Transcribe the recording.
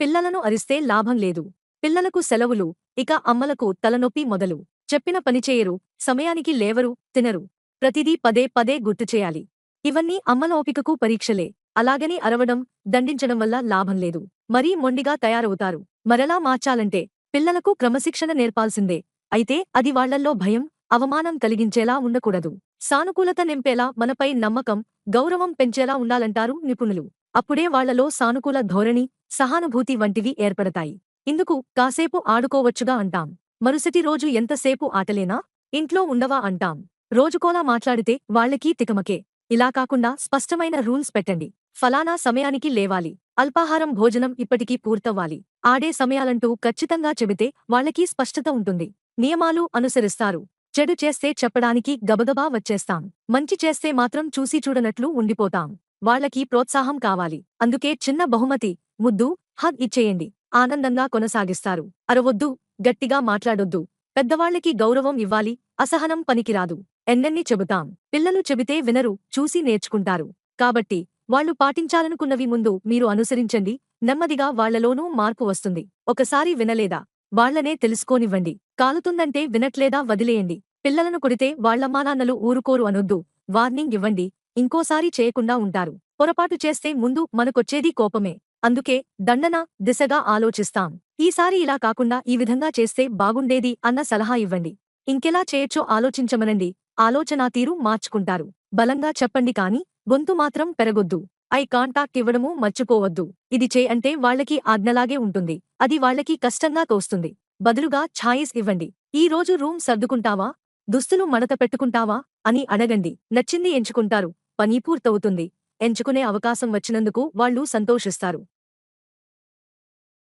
పిల్లలను అరిస్తే లాభం లేదు. పిల్లలకు సెలవులు ఇక అమ్మలకు తలనొప్పి మొదలు. చెప్పిన పనిచేయరు సమయానికి లేవరు తినరు. ప్రతిదీ పదే పదే గుర్తుచేయాలి ఇవన్నీ అమ్మల ఓపికకు పరీక్షలే. అలాగని అరవడం దండించడం వల్ల లాభం లేదు. మరీ మొండిగా తయారవుతారు. మరలా మార్చాలంటే పిల్లలకు క్రమశిక్షణ నేర్పాల్సిందే. అయితే అది వాళ్ళల్లో భయం అవమానం కలిగించేలా ఉండకూడదు. సానుకూలత నింపేలా మనపై నమ్మకం గౌరవం పెంచేలా ఉండాలంటారు నిపుణులు. అప్పుడే వాళ్ళలో సానుకూల ధోరణి సహానుభూతి వంటివి ఏర్పడతాయి. ఇందుకు కాసేపు ఆడుకోవచ్చుగా అంటాం. మరుసటి రోజు ఎంతసేపు ఆటలేనా? ఇంట్లో ఉండవా అంటాం. రోజుకోలా మాట్లాడితే వాళ్ళకీ తికమకే. ఇలా కాకుండా స్పష్టమైన రూల్స్ పెట్టండి. ఫలానా సమయానికి లేవాలి. అల్పాహారం భోజనం ఇప్పటికీ పూర్తవ్వాలి. ఆడే సమయాలంటూ ఖచ్చితంగా చెబితే వాళ్ళకీ స్పష్టత ఉంటుంది. నియమాలు అనుసరిస్తారు. చెడు చేస్తే చెప్పడానికి గబగబా వచ్చేస్తాం. మంచి చేస్తే మాత్రం చూసి చూడనట్లు ఉండిపోతాం. వాళ్ళకి ప్రోత్సాహం కావాలి. అందుకే చిన్న బహుమతి ముద్దు హగ్ ఇచ్చేయండి. ఆనందంగా కొనసాగిస్తారు. అరవొద్దు గట్టిగా మాట్లాడొద్దు. పెద్దవాళ్ళకి గౌరవం ఇవ్వాలి అసహనం పనికిరాదు. ఎన్నెన్ని చెబుతాం. పిల్లలు చెబితే వినరు చూసి నేర్చుకుంటారు. కాబట్టి వాళ్ళు పాటించాలనుకున్నవి ముందు మీరు అనుసరించండి. నెమ్మదిగా వాళ్ళలోనూ మార్పు వస్తుంది. ఒకసారి వినలేదా? వాళ్ళనే తెలుసుకోనివ్వండి. కాలుతుందంటే వినట్లేదా? వదిలేయండి. పిల్లలను కొడితే వాళ్ళమానాన్నలు ఊరుకోరు అనొద్దు. వార్నింగ్ ఇవ్వండి. ఇంకోసారి చేయకుండా ఉంటారు. పొరపాటు చేస్తే ముందు మనకొచ్చేది కోపమే. అందుకే దండన దిశగా ఆలోచిస్తాం. ఈసారి ఇలా కాకుండా ఈ విధంగా చేస్తే బాగుండేది అన్న సలహా ఇవ్వండి. ఇంకెలా చేయొచ్చో ఆలోచించమనండి. ఆలోచనా తీరు మార్చుకుంటారు. బలంగా చెప్పండి కాని గొంతు మాత్రం పెరగొద్దు. ఐ కాంటాక్ట్ ఇవ్వడము మర్చిపోవద్దు. ఇది చే అంటే వాళ్ళకి ఆజ్ఞలాగే ఉంటుంది. అది వాళ్ళకి కష్టంగా తోస్తుంది. బదులుగా ఛాయిస్ ఇవ్వండి. ఈ రోజు రూమ్ సర్దుకుంటావా? దుస్తులు మడత పెట్టుకుంటావా? అని అడగండి. నచ్చింది ఎంచుకుంటారు. పని పూర్తవుతుంది. ఎంచుకునే అవకాశం వచ్చినందుకు వాళ్ళు సంతోషిస్తారు.